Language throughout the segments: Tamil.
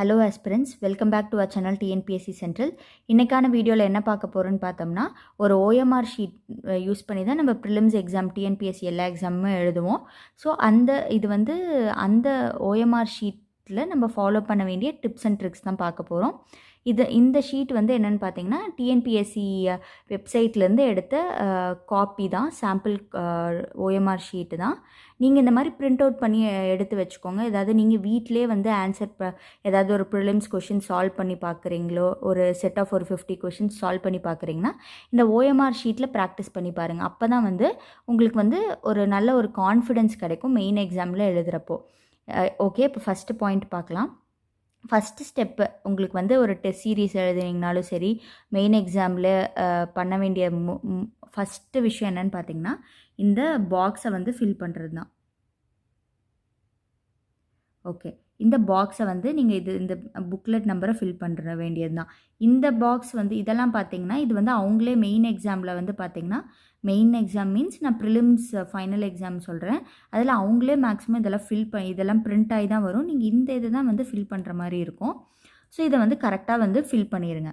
Hello aspirants welcome back to our channel TNPSC central இன்றைக்கான வீடியோவில் என்ன பார்க்க போகிறோன்னு பார்த்தோம்னா ஒரு ஓஎம்ஆர் ஷீட் யூஸ் பண்ணி தான் நம்ம ப்ரிலிம்ஸ் எக்ஸாம் டிஎன்பிஎஸ்சி எல்லா எக்ஸாமுமே எழுதுவோம். ஸோ அந்த இது வந்து அந்த ஓஎம்ஆர் ஷீட்டில் நம்ம ஃபாலோ பண்ண வேண்டிய டிப்ஸ் அண்ட் ட்ரிக்ஸ் தான் பார்க்க போகிறோம் இது இந்த ஷீட் வந்து என்னென்னு பார்த்தீங்கன்னா டிஎன்பிஎஸ்சி வெப்சைட்லேருந்து எடுத்த காப்பி தான் சாம்பிள் ஓஎம்ஆர் ஷீட்டு தான். நீங்கள் இந்த மாதிரி பிரிண்ட் அவுட் பண்ணி எடுத்து வச்சுக்கோங்க. ஏதாவது நீங்கள் வீட்டிலே வந்து ஆன்சர் ப ஏதாவது ஒரு ப்ரிலிம்ஸ் கொஷின் சால்வ் பண்ணி பார்க்குறீங்களோ ஒரு செட் ஆஃப் ஒரு ஃபிஃப்டி கொஷின்ஸ் சால்வ் பண்ணி பார்க்குறீங்கன்னா இந்த ஓஎம்ஆர் ஷீட்டில் ப்ராக்டிஸ் பண்ணி பாருங்கள் அப்போ தான் வந்து உங்களுக்கு வந்து ஒரு நல்ல ஒரு கான்ஃபிடென்ஸ் கிடைக்கும் மெயின் எக்ஸாமில் எழுதுகிறப்போ ஓகே இப்போ ஃபஸ்ட்டு பாயிண்ட் பார்க்கலாம். ஃபஸ்ட்டு ஸ்டெப்பு உங்களுக்கு வந்து ஒரு டெஸ்ட் சீரீஸ் எழுதுனீங்கனாலும் சரி மெயின் எக்ஸாமில் பண்ண வேண்டிய மு ஃபஸ்ட்டு விஷயம் என்னென்னு பார்த்தீங்கன்னா இந்த பாக்ஸை வந்து ஃபில் பண்ணுறது தான் ஓகே இந்த பாக்ஸை வந்து நீங்கள் இது இந்த புக்லெட் நம்பரை ஃபில் பண்ணுற வேண்டியது தான் இந்த பாக்ஸ் வந்து இதெல்லாம் பார்த்தீங்கன்னா இது வந்து அவங்களே மெயின் எக்ஸாமில் வந்து பார்த்தீங்கன்னா மெயின் எக்ஸாம் மீன்ஸ் நான் ப்ரிலிம்ஸ் ஃபைனல் எக்ஸாம் சொல்கிறேன் அதில் அவங்களே மேக்ஸிமம் இதெல்லாம் ஃபில் ப இதெல்லாம் பிரிண்ட் ஆகி தான் வரும். நீங்கள் இந்த இது தான் வந்து ஃபில் பண்ணுற மாதிரி இருக்கும். ஸோ இதை வந்து கரெக்டாக வந்து ஃபில் பண்ணிடுங்க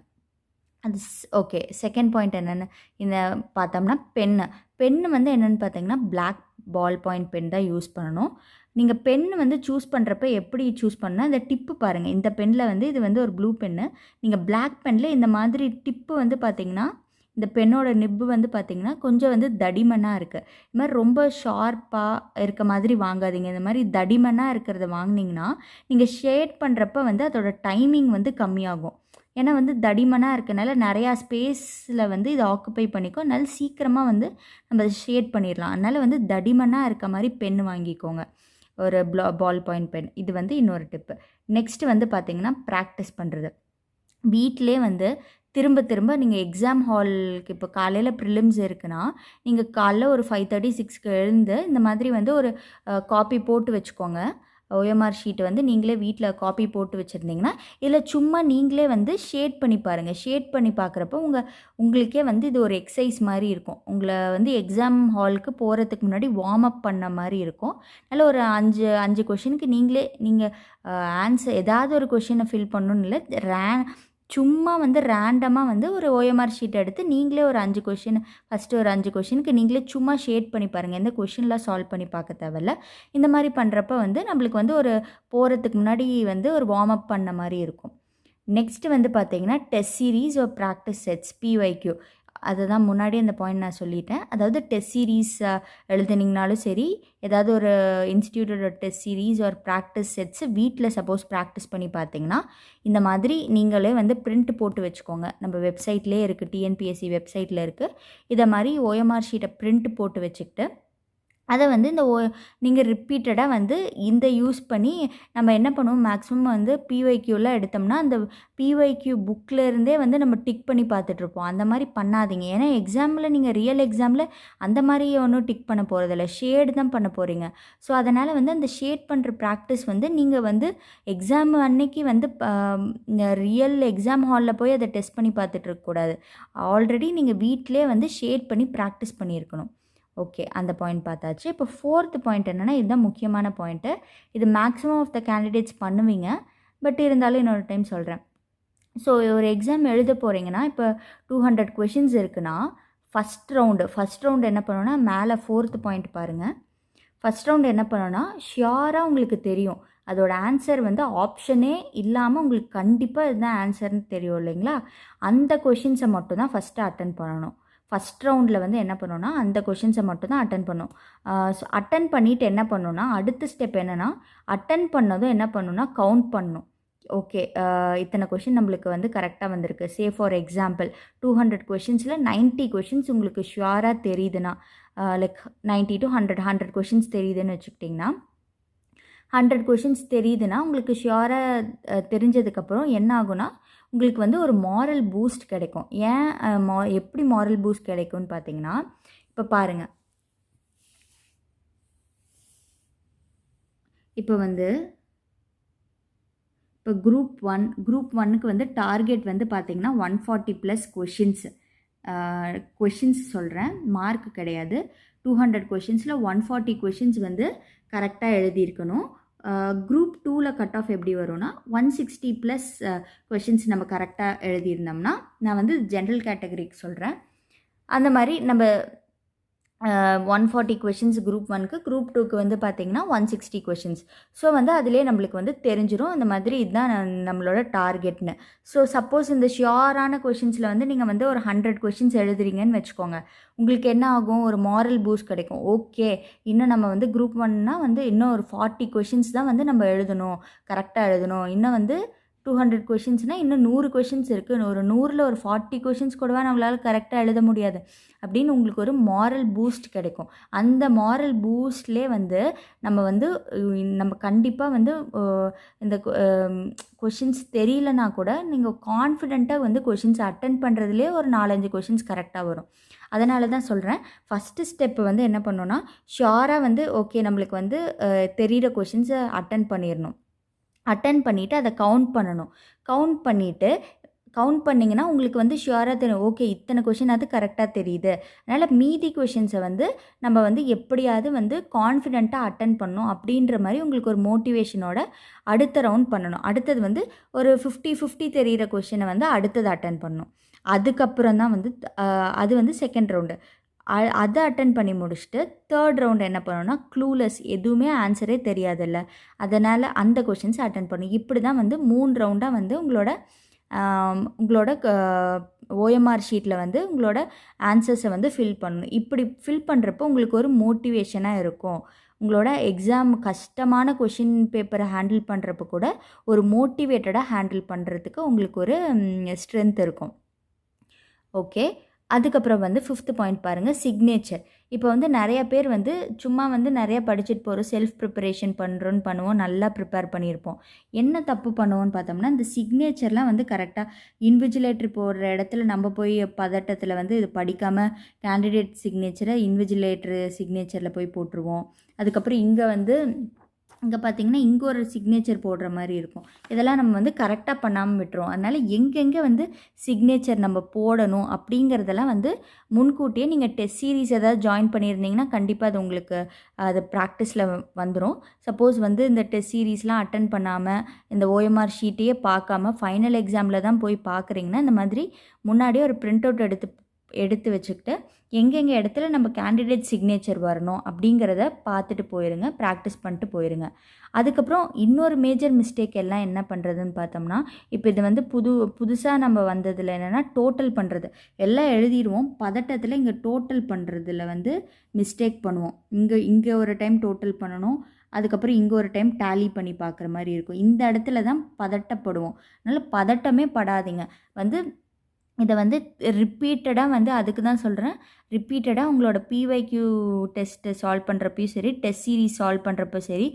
அது ஓகே செகண்ட் பாயிண்ட் என்னென்னு இந்த பார்த்தோம்னா பென்னு பென்னு வந்து என்னென்னு பார்த்தீங்கன்னா பிளாக் பால் பாயிண்ட் பென் தான் யூஸ் பண்ணணும். நீங்கள் பென் வந்து சூஸ் பண்ணுறப்ப எப்படி சூஸ் பண்ணால் இந்த டிப்பு பாருங்கள் இந்த பெனில் வந்து இது வந்து ஒரு ப்ளூ பென்னு நீங்கள் பிளாக் பெனில் இந்த மாதிரி டிப்பு வந்து பார்த்தீங்கன்னா இந்த பெண்ணோட நிப்பு வந்து பார்த்திங்கன்னா கொஞ்சம் வந்து தடிமனாக இருக்குது இது மாதிரி ரொம்ப ஷார்ப்பாக இருக்க மாதிரி வாங்காதீங்க. இந்த மாதிரி தடிமனாக இருக்கிறத வாங்கினீங்கன்னா நீங்கள் ஷேட் பண்ணுறப்ப வந்து அதோட டைமிங் வந்து கம்மியாகும். ஏன்னா வந்து தடிமனாக இருக்கனால நிறையா ஸ்பேஸில் வந்து இதை ஆக்குப்பை பண்ணிக்கோ. அதனால சீக்கிரமாக வந்து நம்ம ஷேட் பண்ணிடலாம். அதனால் வந்து தடிமனாக இருக்க மாதிரி பென் வாங்கிக்கோங்க. ஒரு ப்ளா பால் பாயிண்ட் பென் இது வந்து இன்னொரு டிப்பு நெக்ஸ்ட்டு வந்து பார்த்திங்கன்னா ப்ராக்டிஸ் பண்ணுறது வீட்டிலே வந்து திரும்ப திரும்ப நீங்கள் எக்ஸாம் ஹாலுக்கு இப்போ காலையில் ப்ரிலிம்ஸ் இருக்குன்னா நீங்கள் காலைல ஒரு ஃபைவ் தேர்ட்டி சிக்ஸ்க்கு எழுந்து இந்த மாதிரி வந்து ஒரு காப்பி போட்டு வச்சுக்கோங்க. ஓஎம்ஆர் ஷீட் வந்து நீங்களே வீட்டில் காப்பி போட்டு வச்சுருந்தீங்கன்னா இல்லை சும்மா நீங்களே வந்து ஷேட் பண்ணி பாருங்கள் ஷேட் பண்ணி பார்க்குறப்ப உங்கள் உங்களுக்கே வந்து இது ஒரு எக்ஸசைஸ் மாதிரி இருக்கும். உங்களை வந்து எக்ஸாம் ஹாலுக்கு போகிறதுக்கு முன்னாடி வார்ம் அப் பண்ண மாதிரி இருக்கும். நல்ல ஒரு அஞ்சு அஞ்சு கொஷினுக்கு நீங்களே நீங்கள் ஆன்சர் ஏதாவது ஒரு கொஷினை ஃபில் பண்ணணும்னு இல்லை ரே சும்மா வந்து ரேண்டமாக வந்து ஒரு ஓஎம்ஆர் ஷீட் எடுத்து நீங்களே ஒரு அஞ்சு கொஷின் ஃபஸ்ட்டு ஒரு அஞ்சு கொஷினுக்கு நீங்களே சும்மா ஷேட் பண்ணி பாருங்கள் எந்த கொஷின்லாம் சால்வ் பண்ணி பார்க்க தேவையில்ல. இந்த மாதிரி பண்ணுறப்ப வந்து நம்மளுக்கு வந்து ஒரு போகிறதுக்கு முன்னாடி வந்து ஒரு வார்ம் அப் பண்ண மாதிரி இருக்கும். நெக்ஸ்ட்டு வந்து பார்த்தீங்கன்னா டெஸ்ட் சீரீஸ் ஒரு ப்ராக்டிஸ் செட்ஸ் பிஒய்க்யூ அதுதான் முன்னாடி அந்த பாயிண்ட் நான் சொல்லிட்டேன். அதாவது டெஸ்ட் சீரீஸ் எழுதுனீங்கனாலும் சரி ஏதாவது ஒரு இன்ஸ்டியூட்டோட டெஸ்ட் சீரீஸ் ஒரு ப்ராக்டிஸ் செட்ஸ் வீட்டில் சப்போஸ் ப்ராக்டிஸ் பண்ணி பார்த்தீங்கன்னா இந்த மாதிரி நீங்களே வந்து பிரிண்ட் போட்டு வச்சுக்கோங்க. நம்ம வெப்சைட்லேயே இருக்குது டிஎன்பிஎஸ்சி வெப்சைட்டில் இருக்குது இதை மாதிரி ஓஎம்ஆர் ஷீட்டை பிரிண்ட் போட்டு வச்சுக்கிட்டு அதை வந்து இந்த ஓ நீங்கள் ரிப்பீட்டடாக வந்து இந்த யூஸ் பண்ணி நம்ம என்ன பண்ணுவோம்? மேக்ஸிமம் வந்து பிஒய்க்யூலாம் எடுத்தோம்னா அந்த பிஒய்க்யூ புக்கில் இருந்தே வந்து நம்ம டிக் பண்ணி பார்த்துட்ருப்போம் அந்த மாதிரி பண்ணாதீங்க. ஏன்னா எக்ஸாமில் நீங்கள் ரியல் எக்ஸாமில் அந்த மாதிரி ஒன்றும் டிக் பண்ண போகிறதில்ல ஷேடு தான் பண்ண போகிறீங்க ஸோ அதனால் வந்து அந்த ஷேட் பண்ணுற ப்ராக்டிஸ் வந்து நீங்கள் வந்து எக்ஸாம் அன்னைக்கு வந்து ரியல் எக்ஸாம் ஹாலில் போய் அதை டெஸ்ட் பண்ணி பார்த்துட்ருக்கக்கூடாது ஆல்ரெடி நீங்கள் வீட்டிலே வந்து ஷேட் பண்ணி ப்ராக்டிஸ் பண்ணியிருக்கணும். ஓகே அந்த பாயிண்ட் பார்த்தாச்சு. இப்போ ஃபோர்த்து பாயிண்ட் என்னென்னா இதுதான் முக்கியமான பாயிண்ட்டு இது மேக்ஸிமம் ஆஃப் த கேண்டிடேட்ஸ் பண்ணுவீங்க. பட் இருந்தாலும் இன்னொரு டைம் சொல்கிறேன் ஸோ ஒரு எக்ஸாம் எழுத போகிறீங்கன்னா இப்போ டூ ஹண்ட்ரட் கொஷின்ஸ் இருக்குன்னா ஃபஸ்ட் ரவுண்டு ஃபஸ்ட் ரவுண்டு என்ன பண்ணோன்னா மேலே ஃபோர்த்து பாயிண்ட் பாருங்கள் ஃபஸ்ட் ரவுண்டு என்ன பண்ணோன்னா ஷியோராக உங்களுக்கு தெரியும். அதோட ஆன்சர் வந்து ஆப்ஷனே இல்லாமல் உங்களுக்கு கண்டிப்பாக இதுதான் ஆன்சர்னு தெரியும் இல்லைங்களா? அந்த கொஷின்ஸை மட்டும் தான் ஃபஸ்ட்டு அட்டன் பண்ணணும். ஃபஸ்ட் ரவுண்டில் வந்து என்ன பண்ணோன்னா அந்த கொஷின்ஸை மட்டும் தான் அட்டன் பண்ணும். ஸோ அட்டன் பண்ணிவிட்டு என்ன பண்ணணும்னா அடுத்த ஸ்டெப் என்னென்னா அட்டன் பண்ணதும் என்ன பண்ணுன்னா கவுண்ட் பண்ணும். ஓகே இத்தனை கொஷின் நம்மளுக்கு வந்து கரெக்டாக வந்திருக்கு. Say for example two hundred கொஷின்ஸில் ninety questions உங்களுக்கு ஷுவராக தெரியுதுன்னா like ninety to hundred hundred questions தெரியுதுன்னு வச்சுக்கிட்டிங்கன்னா ஹண்ட்ரட் கொஷின்ஸ் தெரியுதுன்னா உங்களுக்கு ஷுவராக தெரிஞ்சதுக்கப்புறம் என்ன ஆகுனா உங்களுக்கு வந்து ஒரு மாரல் பூஸ்ட் கிடைக்கும். ஏன் மா எப்படி மாரல் பூஸ்ட் கிடைக்கும்னு பார்த்தீங்கன்னா இப்போ பாருங்கள் இப்போ வந்து இப்போ குரூப் ஒன் குரூப் ஒன்னுக்கு வந்து டார்கெட் வந்து பார்த்திங்கன்னா one forty plus questions questions சொல்கிறேன் மார்க் கிடையாது. டூ ஹண்ட்ரட் கொஷின்ஸில் ஒன் ஃபார்ட்டி கொஷின்ஸ் வந்து கரெக்டாக எழுதியிருக்கணும். குரூப் டூவில் கட் ஆஃப் எப்படி வரும்னா ஒன் சிக்ஸ்டி ப்ளஸ் கொஷின்ஸ் நம்ம கரெக்டாக எழுதியிருந்தோம்னா நான் வந்து ஜென்ரல் கேட்டகரிக்கு சொல்கிறேன் அந்த மாதிரி நம்ம ஒன் ஃபார்ட்டி கொஷின்ஸ் குரூப் ஒனுக்கு குரூப் டூக்கு வந்து பார்த்தீங்கன்னா ஒன் சிக்ஸ்டி கொஷின்ஸ் ஸோ வந்து அதிலே நம்மளுக்கு வந்து தெரிஞ்சிடும் அந்த மாதிரி இதுதான் நம்மளோட டார்கெட்னு ஸோ சப்போஸ் இந்த ஷியோரான கொஷின்ஸில் வந்து நீங்கள் வந்து ஒரு ஹண்ட்ரட் கொஷின்ஸ் எழுதுறீங்கன்னு வச்சுக்கோங்க. உங்களுக்கு என்ன ஆகும்? ஒரு மாரல் பூஸ்ட் கிடைக்கும். ஓகே இன்னும் நம்ம வந்து குரூப் ஒன்னா வந்து இன்னும் ஒரு ஃபார்ட்டி கொஷின்ஸ் தான் வந்து நம்ம எழுதணும். கரெக்டாக எழுதணும். இன்னும் வந்து டூ ஹண்ட்ரட் கொஷின்ஸ்னால் இன்னும் நூறு கொஷின்ஸ் இருக்குது ஒரு நூறில் ஒரு ஃபார்ட்டி கொஷின்ஸ் கூடவா நம்மளால் கரெக்டாக எழுத முடியாது. அப்படின்னு உங்களுக்கு ஒரு மாரல் பூஸ்ட் கிடைக்கும். அந்த மாரல் பூஸ்ட்லேயே வந்து நம்ம வந்து நம்ம கண்டிப்பாக வந்து இந்த கொஷின்ஸ் தெரியலனா கூட நீங்கள் கான்ஃபிடெண்ட்டாக வந்து கொஷின்ஸ் அட்டன் பண்ணுறதுலேயே ஒரு நாலஞ்சு கொஷின்ஸ் கரெக்டாக வரும். அதனால தான் சொல்கிறேன் ஃபஸ்ட்டு ஸ்டெப்பு வந்து என்ன பண்ணோன்னா ஷியோராக வந்து ஓகே நம்மளுக்கு வந்து தெரிகிற தெரியிற கொஷின்ஸை அட்டன் பண்ணிடணும் அட்டன் பண்ணிவிட்டு அதை கவுண்ட் பண்ணணும். கவுண்ட் பண்ணிவிட்டு கவுண்ட் பண்ணிங்கன்னா உங்களுக்கு வந்து ஷுவராக தெரியும். ஓகே இத்தனை கொஷின் அது கரெக்டாக தெரியுது. அதனால் மீதி கொஷின்ஸை வந்து நம்ம வந்து எப்படியாவது வந்து கான்ஃபிடெண்ட்டாக அட்டன் பண்ணணும் அப்படின்ற மாதிரி உங்களுக்கு ஒரு மோட்டிவேஷனோட அடுத்த ரவுண்ட் பண்ணணும். அடுத்தது வந்து ஒரு ஃபிஃப்டி ஃபிஃப்டி தெரிகிற கொஷினை வந்து அடுத்தது அட்டன் பண்ணணும். அதுக்கப்புறம் தான் வந்து அது வந்து செகண்ட் ரவுண்டு அதை அட்டன் பண்ணி முடிச்சுட்டு தேர்ட் ரவுண்ட் என்ன பண்ணணும்னா க்ளூலெஸ் எதுவுமே ஆன்சரே தெரியாதுல்ல. அதனால் அந்த கொஷின்ஸ் அட்டன் பண்ணும். இப்படி தான் வந்து மூணு ரவுண்டாக வந்து உங்களோட உங்களோட ஓஎம்ஆர் ஷீட்டில் வந்து உங்களோட ஆன்சர்ஸை வந்து ஃபில் பண்ணணும். இப்படி ஃபில் பண்ணுறப்போ உங்களுக்கு ஒரு மோட்டிவேஷனாக இருக்கும். உங்களோட எக்ஸாம் கஷ்டமான கொஷின் பேப்பரை ஹேண்டில் பண்ணுறப்போ கூட ஒரு மோட்டிவேட்டடாக ஹேண்டில் பண்ணுறதுக்கு உங்களுக்கு ஒரு ஸ்ட்ரென்த் இருக்கும். ஓகே அதுக்கப்புறம் வந்து ஃபிஃப்த் பாயிண்ட் பாருங்கள் சிக்னேச்சர் இப்போ வந்து நிறைய பேர் வந்து சும்மா வந்து நிறைய படிச்சுட்டு போகிறோம் செல்ஃப் ப்ரிப்பரேஷன் பண்ணுறோன்னு பண்ணுவோம் நல்லா ப்ரிப்பேர் பண்ணியிருப்போம். என்ன தப்பு பண்ணுவோம்னு பார்த்தோம்னா இந்த சிக்னேச்சர்லாம் வந்து கரெக்டாக இன்விஜிலேட்டர் போடுற இடத்துல நம்ம போய் பதட்டத்தில் வந்து இது படிக்காமல் கேண்டிடேட் சிக்னேச்சரை இன்விஜிலேட்டர் சிக்னேச்சரில் போய் போட்டுருவோம். அதுக்கப்புறம் இங்கே வந்து இங்கே பார்த்தீங்கன்னா இங்கே ஒரு சிக்னேச்சர் போடுற மாதிரி இருக்கும். இதெல்லாம் நம்ம வந்து கரெக்டாக பண்ணாமல் விட்டுருவோம். அதனால் எங்கெங்கே வந்து சிக்னேச்சர் நம்ம போடணும் அப்படிங்கிறதெல்லாம் வந்து முன்கூட்டியே நீங்கள் டெஸ்ட் சீரிஸ் ஏதாவது ஜாயின் பண்ணியிருந்தீங்கன்னா கண்டிப்பாக அது உங்களுக்கு அது ப்ராக்டிஸில் வந்துடும் சப்போஸ் வந்து இந்த டெஸ்ட் சீரீஸ்லாம் அட்டன் பண்ணாமல் இந்த ஓஎம்ஆர் ஷீட்டையே பார்க்காம ஃபைனல் எக்ஸாமில் தான் போய் பார்க்குறீங்கன்னா இந்த மாதிரி முன்னாடியே ஒரு பிரிண்ட் அவுட் எடுத்து எடுத்து வச்சுக்கிட்டு எங்கெங்கே இடத்துல நம்ம கேண்டிடேட் சிக்னேச்சர் வரணும் அப்படிங்கிறத பார்த்துட்டு போயிருங்க ப்ராக்டிஸ் பண்ணிட்டு போயிருங்க. அதுக்கப்புறம் இன்னொரு மேஜர் மிஸ்டேக் எல்லாம் என்ன பண்ணுறதுன்னு பார்த்தோம்னா இப்போ இது வந்து புது புதுசாக நம்ம வந்ததில் என்னென்னா டோட்டல் பண்ணுறது எல்லாம் எழுதிடுவோம் பதட்டத்தில் இங்கே டோட்டல் பண்ணுறதுல வந்து மிஸ்டேக் பண்ணுவோம். இங்கே இங்கே ஒரு டைம் டோட்டல் பண்ணணும் அதுக்கப்புறம் இங்கே ஒரு டைம் டேலி பண்ணி பார்க்குற மாதிரி இருக்கும். இந்த இடத்துல தான் பதட்டப்படுவோம். அதனால் பதட்டமே படாதீங்க. வந்து இதை வந்து ரிப்பீட்டடாக வந்து அதுக்கு தான் சொல்கிறேன் ரிப்பீட்டடாக உங்களோட பிவைக்யூ டெஸ்ட்டை சால்வ் பண்ணுறப்பையும் சரி டெஸ்ட் சீரிஸ் சால்வ் பண்ணுறப்போ சரி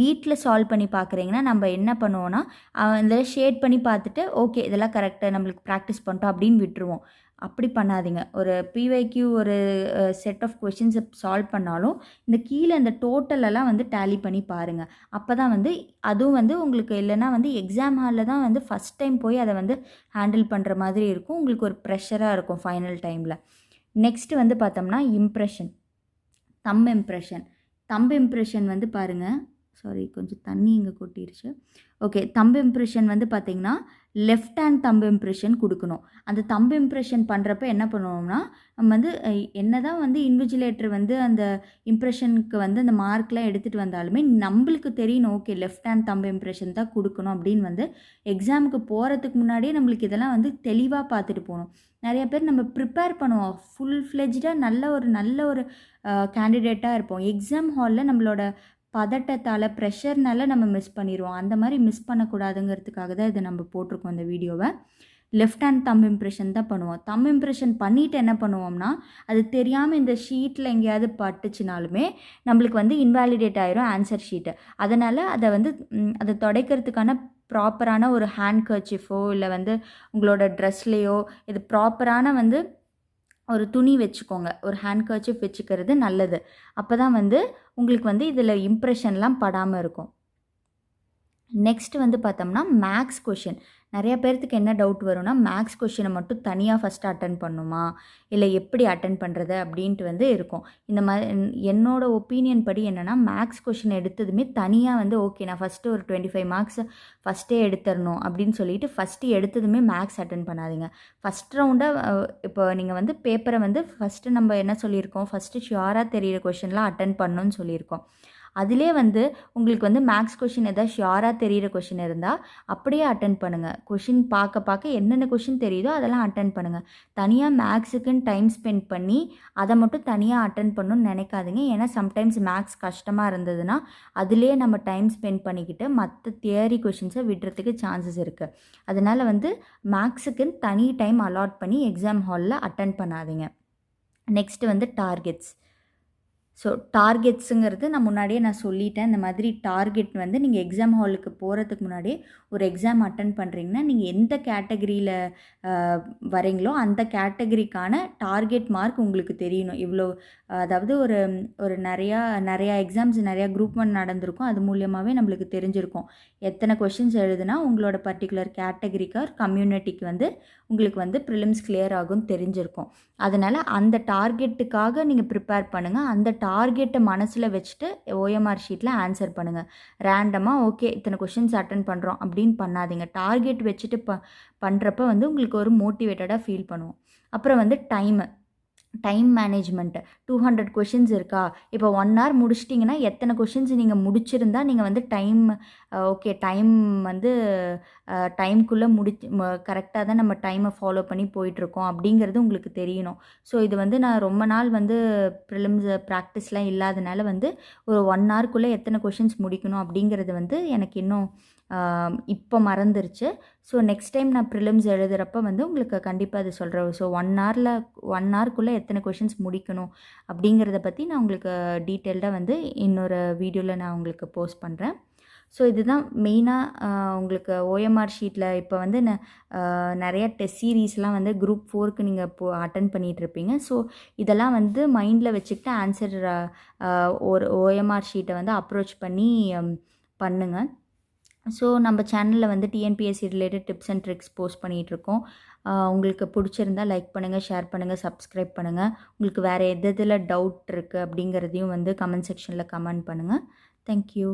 வீட்டில் சால்வ் பண்ணி பார்க்குறீங்கன்னா நம்ம என்ன பண்ணுவோன்னா அதில் ஷேட் பண்ணி பார்த்துட்டு ஓகே இதெல்லாம் கரெக்டாக நம்மளுக்கு ப்ராக்டிஸ் பண்ணிட்டோம் அப்படின்னு விட்டுருவோம். அப்படி பண்ணாதீங்க. ஒரு பிவைக்யூ ஒரு செட் ஆஃப் கொஷின்ஸை சால்வ் பண்ணாலும் இந்த கீழே இந்த டோட்டலெல்லாம் வந்து டேலி பண்ணி பாருங்கள் அப்போ தான் வந்து அதுவும் வந்து உங்களுக்கு இல்லைன்னா வந்து எக்ஸாம் ஹாலில் தான் வந்து ஃபஸ்ட் டைம் போய் அதை வந்து ஹேண்டில் பண்ணுற மாதிரி இருக்கும். உங்களுக்கு ஒரு ப்ரெஷராக இருக்கும் ஃபைனல் டைமில் நெக்ஸ்ட் வந்து பார்த்தோம்னா impression thumb impression thumb impression வந்து பாருங்கள் சாரி கொஞ்சம் தண்ணி இங்கே கொட்டிருச்சு. ஓகே தம்பு இம்ப்ரெஷன் வந்து பார்த்தீங்கன்னா லெஃப்ட் ஹேண்ட் தம்பு இம்ப்ரெஷன் கொடுக்கணும். அந்த தம்பு இம்ப்ரெஷன் பண்ணுறப்ப என்ன பண்ணுவோம்னா நம்ம வந்து என்ன தான் வந்து இன்விஜிலேட்டர் வந்து அந்த இம்ப்ரெஷனுக்கு வந்து அந்த மார்க்லாம் எடுத்துகிட்டு வந்தாலுமே நம்மளுக்கு தெரியணும் okay left hand thumb impression தான் கொடுக்கணும் அப்படின்னு வந்து எக்ஸாமுக்கு போகிறதுக்கு முன்னாடியே நம்மளுக்கு இதெல்லாம் வந்து தெளிவாக பார்த்துட்டு போகணும். நிறைய பேர் நம்ம ப்ரிப்பேர் பண்ணுவோம். ஃபுல் ஃப்ளெஜ்டாக நல்ல ஒரு நல்ல ஒரு கேண்டிடேட்டாக இருப்போம். எக்ஸாம் ஹாலில் நம்மளோட பதட்டத்தால் ப்ரெஷர்னால நம்ம மிஸ் பண்ணிடுவோம் அந்த மாதிரி மிஸ் பண்ணக்கூடாதுங்கிறதுக்காக தான் இதை நம்ம போட்டிருக்கோம் இந்த வீடியோவை. லெஃப்ட் ஹேண்ட் தம் இம்ப்ரெஷன் தான் பண்ணுவோம். தம் இம்ப்ரெஷன் பண்ணிவிட்டு என்ன பண்ணுவோம்னா அது தெரியாமல் இந்த ஷீட்டில் எங்கேயாவது பட்டுச்சுனாலுமே நம்மளுக்கு வந்து இன்வாலிடேட் ஆயிரும் ஆன்சர் ஷீட்டு அதனால் அதை வந்து அதை துடைக்கிறதுக்கான ப்ராப்பரான ஒரு ஹேண்ட் கர்ச்சிஃபோ இல்லை வந்து உங்களோட ட்ரெஸ்லேயோ இது ப்ராப்பரான வந்து ஒரு துணி வச்சுக்கோங்க. ஒரு ஹேண்ட் கர்ச்சிஃப் வச்சுக்கிறது நல்லது. அப்போ தான் வந்து உங்களுக்கு வந்து இதில் இம்ப்ரெஷன்லாம் படாமல் இருக்கும். நெக்ஸ்ட் வந்து பார்த்தோம்னா மேக்ஸ் கொஷின் நிறைய பேர்த்துக்கு என்ன டவுட் வரும்னா மேக்ஸ் கொஷினை மட்டும் தனியாக ஃபஸ்ட்டு அட்டன் பண்ணுமா? இல்லை எப்படி அட்டன் பண்ணுறது அப்படின்ட்டு வந்து இருக்கும். இந்த மாதிரி என்னோடய ஒப்பீனியன் படி என்னென்னா மேக்ஸ் கொஷின் எடுத்ததுமே தனியாக வந்து ஓகே நான் ஃபஸ்ட்டு ஒரு டுவெண்ட்டி ஃபைவ் மார்க்ஸ் ஃபஸ்ட்டே எடுத்துடணும் அப்படின்னு சொல்லிட்டு ஃபஸ்ட்டு எடுத்ததுமே மேக்ஸ் அட்டன் பண்ணாதீங்க. ஃபஸ்ட் ரவுண்டாக இப்போ நீங்கள் வந்து பேப்பரை வந்து ஃபஸ்ட்டு நம்ம என்ன சொல்லியிருக்கோம்? ஃபஸ்ட்டு ஷியோராக தெரியிற கொஷின்லாம் அட்டன் பண்ணணும்னு சொல்லியிருக்கோம். அதிலே வந்து உங்களுக்கு வந்து மேக்ஸ் கொஷின் எதாவது ஷியோராக தெரிகிற கொஷின் இருந்தால் அப்படியே அட்டன் பண்ணுங்கள் கொஷின் பார்க்க பார்க்க என்னென்ன கொஷின் தெரியுதோ அதெல்லாம் அட்டன் பண்ணுங்கள் தனியாக மேக்ஸுக்குன்னு டைம் ஸ்பெண்ட் பண்ணி அதை மட்டும் தனியாக அட்டன் பண்ணணும்னு நினைக்காதீங்க. ஏன்னா சம்டைம்ஸ் மேக்ஸ் கஷ்டமாக இருந்ததுன்னா அதிலே நம்ம டைம் ஸ்பெண்ட் பண்ணிக்கிட்டு மற்ற தியரி கொஷின்ஸை விடுறதுக்கு சான்சஸ் இருக்குது அதனால் வந்து மேக்ஸுக்குன்னு தனி டைம் அலாட் பண்ணி எக்ஸாம் ஹாலில் அட்டன் பண்ணாதீங்க. நெக்ஸ்ட்டு வந்து டார்கெட்ஸ் ஸோ டார்கெட்ஸுங்கிறது நான் முன்னாடியே நான் சொல்லிட்டேன். இந்த மாதிரி டார்கெட் வந்து நீங்கள் எக்ஸாம் ஹாலுக்கு போகிறதுக்கு முன்னாடி ஒரு எக்ஸாம் அட்டன் பண்ணுறீங்கன்னா நீங்கள் எந்த கேட்டகரியில் வரீங்களோ அந்த கேட்டகரிக்கான டார்கெட் மார்க் உங்களுக்கு தெரியணும். இவ்வளோ அதாவது ஒரு ஒரு நிறையா நிறையா எக்ஸாம்ஸ் நிறையா குரூப் ஒன் நடந்திருக்கும். அது மூலியமாகவே நம்மளுக்கு தெரிஞ்சிருக்கும். எத்தனை கொஷின்ஸ் எழுதுனா உங்களோட பர்டிகுலர் கேட்டகரிக்கு ஒரு கம்யூனிட்டிக்கு வந்து உங்களுக்கு வந்து ப்ரிலிம்ஸ் கிளியர் ஆகும் தெரிஞ்சிருக்கும். அதனால் அந்த டார்கெட்டுக்காக நீங்கள் ப்ரிப்பேர் பண்ணுங்கள் அந்த டார்கெட்டை மனசில் வச்சுட்டு ஓஎம்ஆர் ஷீட்டில் ஆன்சர் பண்ணுங்கள் ரேண்டமாக ஓகே இத்தனை கொஷின்ஸ் அட்டன் பண்ணுறோம் அப்படின்னு பண்ணாதீங்க. டார்கெட் வச்சுட்டு ப பண்ணுறப்ப வந்து உங்களுக்கு ஒரு மோட்டிவேட்டடாக ஃபீல் பண்ணுவோம். அப்புறம் வந்து time time management two hundred questions இருக்கா? இப்போ ஒன் ஹவர் முடிச்சிட்டிங்கன்னா எத்தனை கொஷின்ஸ் நீங்கள் முடிச்சிருந்தா நீங்கள் வந்து டைம் ஓகே. டைம் வந்து டைம்குள்ளே முடிச்சு கரெக்டாக தான் நம்ம டைமை ஃபாலோ பண்ணி போயிட்டுருக்கோம் அப்படிங்கிறது உங்களுக்கு தெரியணும். ஸோ இது வந்து நான் ரொம்ப நாள் வந்து ப்ரிலிம்ஸ் ப்ராக்டிஸ்லாம் இல்லாதனால வந்து ஒரு ஒன் ஹவர்க்குள்ளே எத்தனை கொஷின்ஸ் முடிக்கணும் அப்படிங்கிறது வந்து எனக்கு இன்னும் இப்போ மறந்துருச்சு. ஸோ நெக்ஸ்ட் டைம் நான் ப்ரிலிம்ஸ் எழுதுகிறப்ப வந்து உங்களுக்கு கண்டிப்பாக அது சொல்கிறேன் ஸோ ஒன் ஹவரில் ஒன் ஹவர்க்குள்ளே எத்தனை கொஷின்ஸ் முடிக்கணும் அப்படிங்கிறத பற்றி நான் உங்களுக்கு டீட்டெயில்டாக வந்து இன்னொரு வீடியோவில் நான் உங்களுக்கு போஸ்ட் பண்ணுறேன் ஸோ இதுதான் மெயினாக உங்களுக்கு ஓஎம்ஆர் ஷீட்டில் இப்போ வந்து ந டெஸ்ட் சீரீஸ்லாம் வந்து குரூப் ஃபோருக்கு நீங்கள் இப்போ அட்டன் பண்ணிகிட்ருப்பீங்க ஸோ இதெல்லாம் வந்து மைண்டில் வச்சுக்கிட்டு ஆன்சர் ஒரு ஓஎம்ஆர் ஷீட்டை வந்து அப்ரோச் பண்ணி பண்ணுங்கள் ஸோ நம்ம சேனலில் வந்து TNPSC related tips and tricks post பண்ணிகிட்ருக்கோம் உங்களுக்கு பிடிச்சிருந்தா லைக் பண்ணுங்கள் ஷேர் பண்ணுங்கள் சப்ஸ்கிரைப் பண்ணுங்கள் உங்களுக்கு வேறு எது எதில் டவுட் இருக்குது அப்படிங்கிறதையும் வந்து கமெண்ட் செக்ஷனில் கமெண்ட் பண்ணுங்கள் தேங்க்யூ